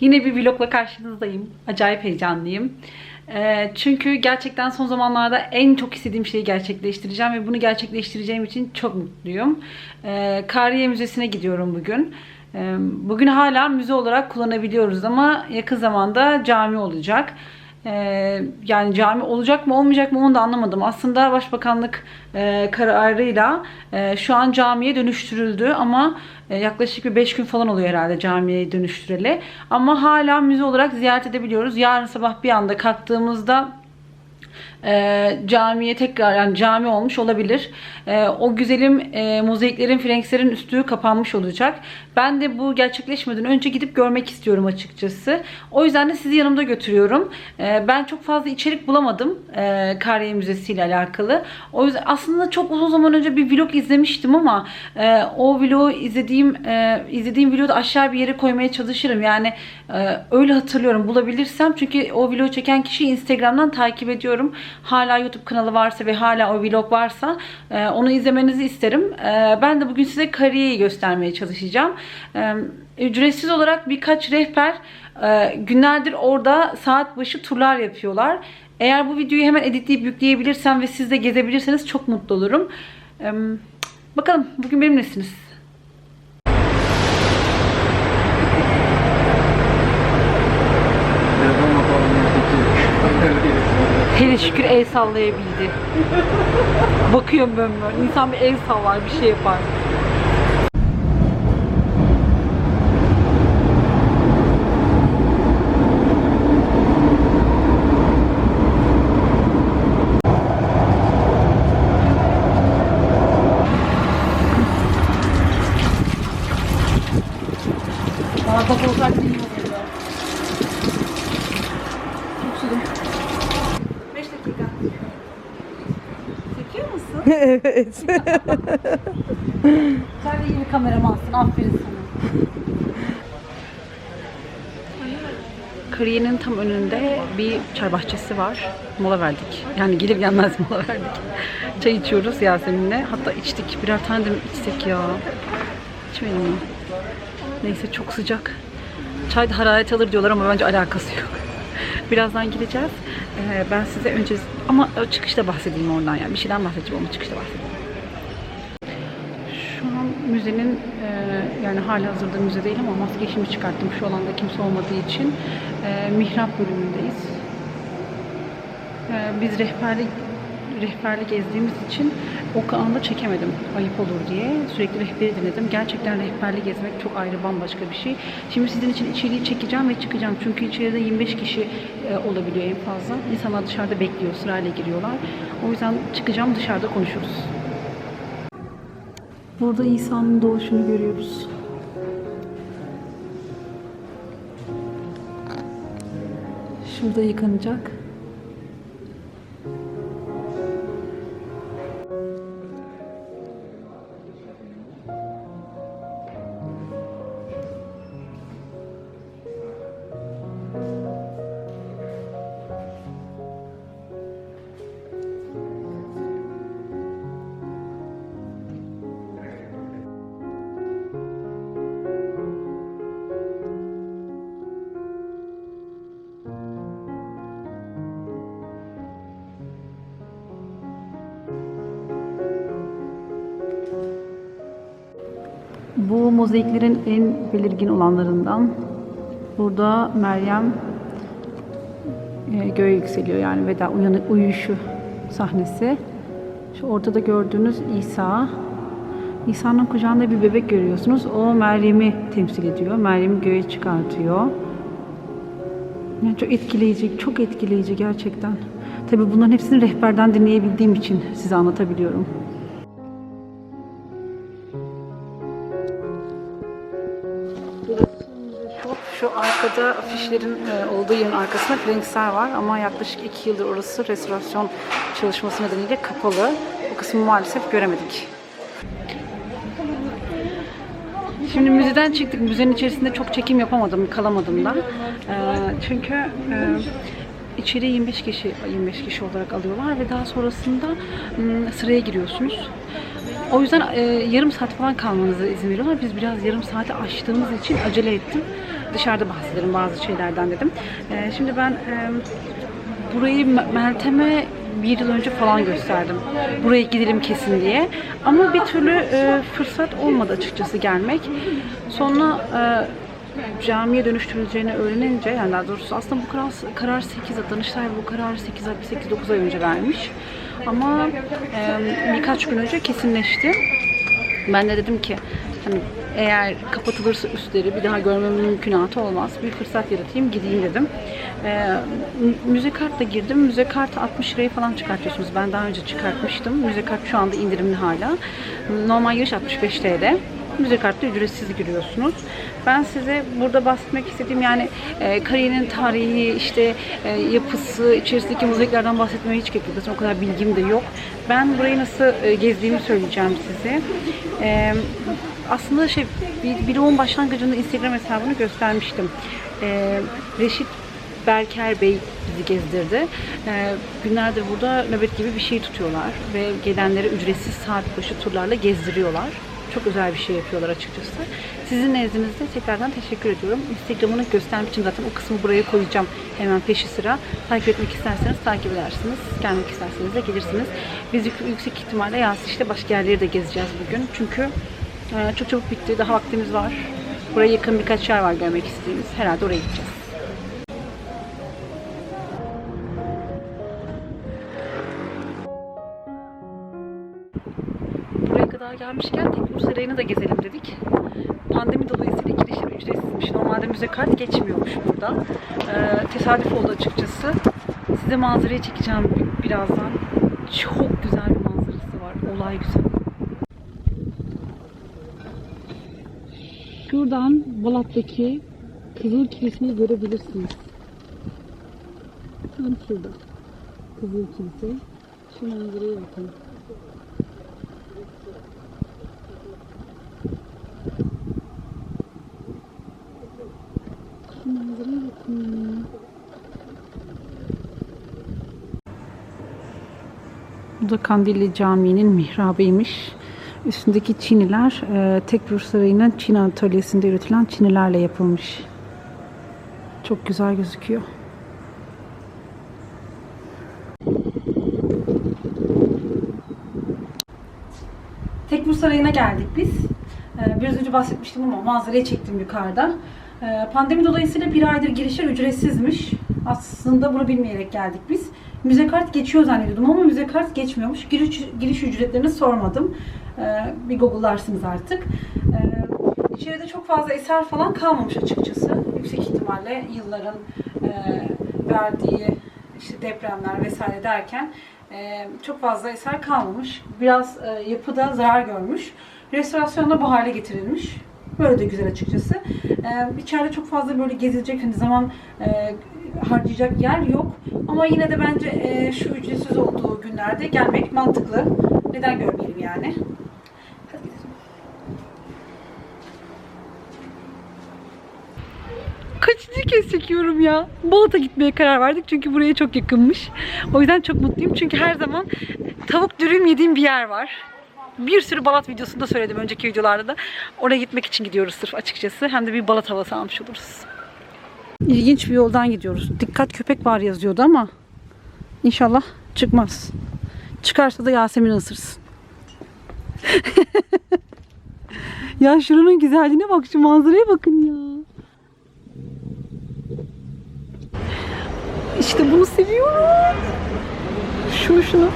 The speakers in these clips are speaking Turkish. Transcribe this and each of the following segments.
Yine bir vlogla karşınızdayım. Acayip heyecanlıyım. Ee, çünkü gerçekten son zamanlarda en çok istediğim şeyi gerçekleştireceğim ve bunu gerçekleştireceğim için çok mutluyum. Ee, Kariye Müzesi'ne gidiyorum bugün. Ee, bugün hala müze olarak kullanabiliyoruz ama yakın zamanda cami olacak. Ee, yani cami olacak mı olmayacak mı onu da anlamadım. Aslında Başbakanlık e, kararıyla e, şu an camiye dönüştürüldü ama e, yaklaşık bir 5 gün falan oluyor herhalde camiye dönüştüreli. Ama hala müze olarak ziyaret edebiliyoruz. Yarın sabah bir anda kalktığımızda e, camiye tekrar yani cami olmuş olabilir. E, o güzelim e, mozaiklerin, frenkslerin üstü kapanmış olacak. Ben de bu gerçekleşmeden önce gidip görmek istiyorum açıkçası. O yüzden de sizi yanımda götürüyorum. E, ben çok fazla içerik bulamadım e, Kariye Müzesi ile alakalı. O yüzden aslında çok uzun zaman önce bir vlog izlemiştim ama e, o vlogu izlediğim e, izlediğim vlogu da aşağı bir yere koymaya çalışırım. Yani öyle hatırlıyorum bulabilirsem çünkü o vlogu çeken kişiyi Instagram'dan takip ediyorum. Hala YouTube kanalı varsa ve hala o vlog varsa e, onu izlemenizi isterim. E, ben de bugün size Kariye'yi göstermeye çalışacağım. E, ücretsiz olarak birkaç rehber günlerdir orada saat başı turlar yapıyorlar. Eğer bu videoyu hemen editleyip yükleyebilirsem ve siz de gezebilirseniz çok mutlu olurum. Bakalım bugün benimlesiniz. Hele şükür el sallayabildi. Bakıyorum ben böyle. İnsan bir el sallar, bir şey yapar. Bana bak olsak iyi oluyor. Çok sudum. 5 dakika. Çekiyor musun? Evet. Sen de iyi bir kameramansın. Aferin sana. Kariyenin tam önünde bir çay bahçesi var. Mola verdik. Yani gelir gelmez mola verdik. Çay içiyoruz Yasemin'le. Hatta içtik. Birer tane de mi içsek ya? İçmeyelim mi? Neyse çok sıcak. Çay da hararet alır diyorlar ama bence alakası yok. Birazdan gideceğiz. Ee, ben size önce ama çıkışta bahsedeyim oradan yani. Bir şeyden bahsedeceğim ama çıkışta bahsedeyim. Şu an müzenin e, yani hala hazırda müze değil ama maske işimi çıkarttım. Şu alanda kimse olmadığı için e, mihrap bölümündeyiz. E, biz rehberlik rehberlik gezdiğimiz için o anda çekemedim. Ayıp olur diye. Sürekli rehberi dinledim. Gerçekten rehberlik gezmek çok ayrı bambaşka bir şey. Şimdi sizin için içeriği çekeceğim ve çıkacağım. Çünkü içeride 25 kişi e, olabiliyor en fazla. İnsanlar dışarıda bekliyor, sırayla giriyorlar. O yüzden çıkacağım dışarıda konuşuruz. Burada İsa'nın doğuşunu görüyoruz. Şurada yıkanacak. Bu mozaiklerin en belirgin olanlarından. Burada Meryem e, göğe yükseliyor yani veda uyanık uyuşu sahnesi. Şu ortada gördüğünüz İsa. İsa'nın kucağında bir bebek görüyorsunuz. O Meryem'i temsil ediyor. Meryem'i göğe çıkartıyor. Yani çok etkileyici, çok etkileyici gerçekten. Tabii bunların hepsini rehberden dinleyebildiğim için size anlatabiliyorum. Şu arkada afişlerin e, olduğu yerin arkasında Franksar var ama yaklaşık iki yıldır orası restorasyon çalışması nedeniyle kapalı. Bu kısmı maalesef göremedik. Şimdi müzeden çıktık. Müzenin içerisinde çok çekim yapamadım, kalamadım da. E, çünkü e, içeri 25 kişi 25 kişi olarak alıyorlar ve daha sonrasında sıraya giriyorsunuz. O yüzden e, yarım saat falan kalmanıza izin veriyorlar. Biz biraz yarım saati aştığımız için acele ettim. Dışarıda bahsedelim bazı şeylerden dedim. Ee, şimdi ben e, burayı Me- Meltem'e bir yıl önce falan gösterdim. Buraya gidelim kesin diye. Ama bir türlü e, fırsat olmadı açıkçası gelmek. Sonra e, camiye dönüştürüleceğini öğrenince yani daha doğrusu aslında bu karar, karar 8 Danıştay bu kararı 8 8 9 ay önce vermiş. Ama e, birkaç gün önce kesinleşti. Ben de dedim ki hani eğer kapatılırsa üstleri bir daha görmemin mümkünatı olmaz. Bir fırsat yaratayım gideyim dedim. Ee, mü- müze kartla girdim. Müze kartı 60 liraya falan çıkartıyorsunuz. Ben daha önce çıkartmıştım. Müze kart şu anda indirimli hala. Normal giriş 65 TL. Müze kartla ücretsiz giriyorsunuz. Ben size burada bahsetmek istediğim yani e, kariyerin tarihi, işte e, yapısı, içerisindeki mozaiklerden bahsetmeye hiç gerek yok. O kadar bilgim de yok. Ben burayı nasıl e, gezdiğimi söyleyeceğim size. E, aslında şey bir, yoğun başlangıcında Instagram hesabını göstermiştim. E, Reşit Berker Bey bizi gezdirdi. E, günlerdir burada nöbet gibi bir şey tutuyorlar ve gelenlere ücretsiz saat başı turlarla gezdiriyorlar. Çok özel bir şey yapıyorlar açıkçası. Sizin nezdinizde tekrardan teşekkür ediyorum. Instagram'ını göstermek için zaten o kısmı buraya koyacağım hemen peşi sıra. Takip etmek isterseniz takip edersiniz. Gelmek isterseniz de gelirsiniz. Biz yük- yüksek ihtimalle yaz işte başka yerleri de gezeceğiz bugün. Çünkü e, çok çabuk bitti. Daha vaktimiz var. Buraya yakın birkaç yer var görmek istediğimiz. Herhalde oraya gideceğiz. Buraya kadar gelmişken Teknur Sarayı'nı da gezelim dedik. Pandemi dolayısıyla girişler ücretsizmiş. Normalde müze kart geçmiyormuş burada. Ee, tesadüf oldu açıkçası. Size manzarayı çekeceğim bi- birazdan. Çok güzel bir manzarası var. Olay güzel. Şuradan Balat'taki Kızıl Kilise'yi görebilirsiniz. Tam şurada. Kızıl Kilise. Şu manzaraya bakın. Şu manzaraya bakın. Bu da Kandilli Camii'nin mihrabıymış. Üstündeki çiniler e, Tekbir Sarayı'nın Çin atölyesinde üretilen çinilerle yapılmış. Çok güzel gözüküyor. Tekbir Sarayı'na geldik biz. Ee, Biraz önce bahsetmiştim ama manzarayı çektim yukarıda. Ee, Pandemi dolayısıyla bir aydır girişler ücretsizmiş. Aslında bunu bilmeyerek geldik biz. Müze kart geçiyor zannediyordum ama müze kart geçmiyormuş. Giriş, giriş ücretlerini sormadım. Ee, Bir google'larsınız artık. Ee, İçeride çok fazla eser falan kalmamış açıkçası. Yüksek ihtimalle yılların e, verdiği işte depremler vesaire derken e, çok fazla eser kalmamış. Biraz e, yapıda zarar görmüş. Restorasyonda bu hale getirilmiş. Böyle de güzel açıkçası. İçeride çok fazla böyle gezilecek hani zaman harcayacak yer yok. Ama yine de bence şu ücretsiz olduğu günlerde gelmek mantıklı. Neden görmeyelim yani? Hadi gidelim. Kaçıncı kez çekiyorum ya? Balat'a gitmeye karar verdik çünkü buraya çok yakınmış. O yüzden çok mutluyum çünkü her zaman tavuk dürüm yediğim bir yer var. Bir sürü Balat videosunda söyledim önceki videolarda da. Oraya gitmek için gidiyoruz sırf açıkçası. Hem de bir Balat havası almış oluruz. İlginç bir yoldan gidiyoruz. Dikkat köpek var yazıyordu ama inşallah çıkmaz. Çıkarsa da Yasemin ısırsın. ya şuranın güzelliğine bak şu manzaraya bakın ya. İşte bunu seviyorum. Şunu şunu.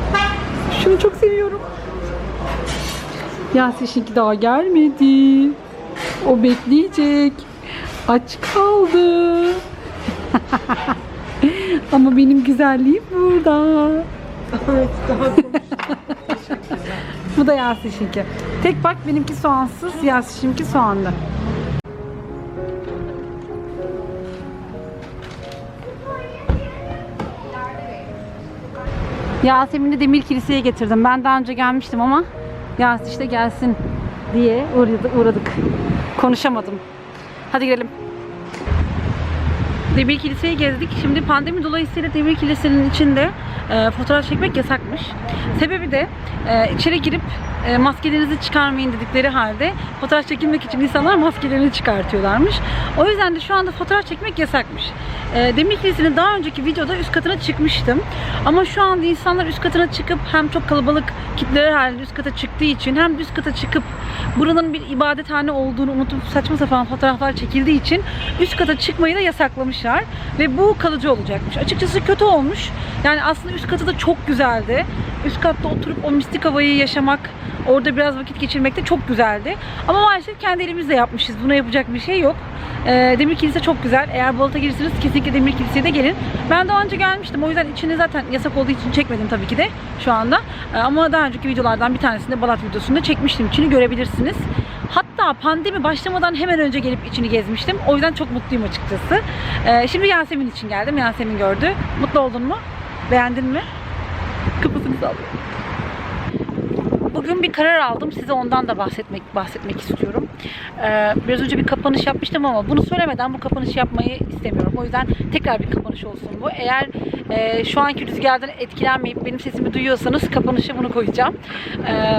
Şunu çok seviyorum. Yasemin'inki daha gelmedi. O bekleyecek. Aç kaldı. Ama benim güzelliğim burada. Evet, daha Bu da Yasemin'inki. Tek bak benimki soğansız, Yasemin'inki soğanlı. Yasemin'i Demir Kilise'ye getirdim. Ben daha önce gelmiştim ama Yasin işte gelsin diye uğradık. Konuşamadım. Hadi girelim. Demir Kilise'yi gezdik. Şimdi pandemi dolayısıyla Demir Kilise'nin içinde e, fotoğraf çekmek yasakmış. Sebebi de e, içeri girip e, maskelerinizi çıkarmayın dedikleri halde fotoğraf çekilmek için insanlar maskelerini çıkartıyorlarmış. O yüzden de şu anda fotoğraf çekmek yasakmış. E, Demir Kilisi'nin daha önceki videoda üst katına çıkmıştım. Ama şu anda insanlar üst katına çıkıp hem çok kalabalık kitleler halinde üst kata çıktığı için hem üst kata çıkıp buranın bir ibadethane olduğunu unutup saçma sapan fotoğraflar çekildiği için üst kata çıkmayı da yasaklamışlar. Ve bu kalıcı olacakmış. Açıkçası kötü olmuş. Yani aslında üst katı da çok güzeldi. Üst katta oturup o mistik havayı yaşamak, orada biraz vakit geçirmek de çok güzeldi. Ama maalesef kendi elimizle yapmışız. Buna yapacak bir şey yok. Ee, Demir Kilise çok güzel. Eğer Balat'a gelirseniz kesinlikle Demir Kilise'ye de gelin. Ben daha önce gelmiştim. O yüzden içini zaten yasak olduğu için çekmedim tabii ki de şu anda. Ee, ama daha önceki videolardan bir tanesinde Balat videosunda çekmiştim. İçini görebilirsiniz. Hatta pandemi başlamadan hemen önce gelip içini gezmiştim. O yüzden çok mutluyum açıkçası. Ee, şimdi Yasemin için geldim. Yasemin gördü. Mutlu oldun mu? Beğendin mi? Kafasını sallıyor. Bugün bir karar aldım. Size ondan da bahsetmek bahsetmek istiyorum. Ee, biraz önce bir kapanış yapmıştım ama bunu söylemeden bu kapanışı yapmayı istemiyorum. O yüzden tekrar bir kapanış olsun bu. Eğer e, şu anki rüzgardan etkilenmeyip benim sesimi duyuyorsanız kapanışa bunu koyacağım. Ee,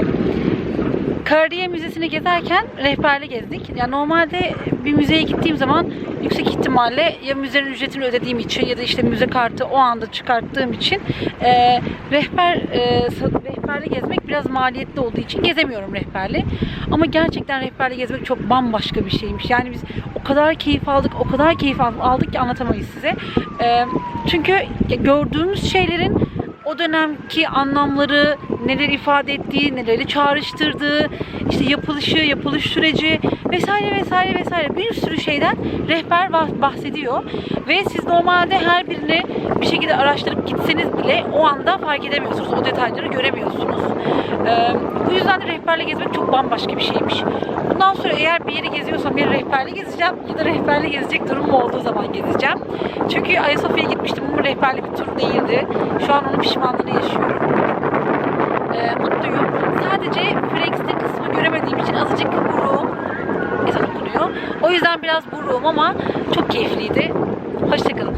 Karadiye Müzesi'ni gezerken rehberle gezdik. Yani normalde bir müzeye gittiğim zaman yüksek ihtimalle ya müzenin ücretini ödediğim için ya da işte müze kartı o anda çıkarttığım için e, rehber e, rehberle gezmek biraz maliyetli olduğu için gezemiyorum rehberle. Ama gerçekten rehberle gezmek çok bambaşka bir şeymiş. Yani biz o kadar keyif aldık, o kadar keyif al- aldık ki anlatamayız size. E, çünkü gördüğümüz şeylerin o dönemki anlamları, neler ifade ettiği, neleri çağrıştırdığı, işte yapılışı, yapılış süreci vesaire vesaire vesaire bir sürü şeyden rehber bah- bahsediyor. Ve siz normalde her birini bir şekilde araştırıp gitseniz bile o anda fark edemiyorsunuz. O detayları göremiyorsunuz. Ee, bu yüzden de rehberle gezmek çok bambaşka bir şeymiş. Bundan sonra eğer bir yeri geziyorsam ya rehberle gezeceğim ya da rehberle gezecek durumum olduğu zaman gezeceğim. Çünkü Ayasofya'ya gitmiştim ama rehberli bir tur değildi. Şu an onun pişmanlığını yaşıyorum. Ee, mutluyum. Sadece Flex'te kısmı göremediğim için azıcık buruğum. Ezan okunuyor. O yüzden biraz buruğum ama çok keyifliydi. Hoşçakalın.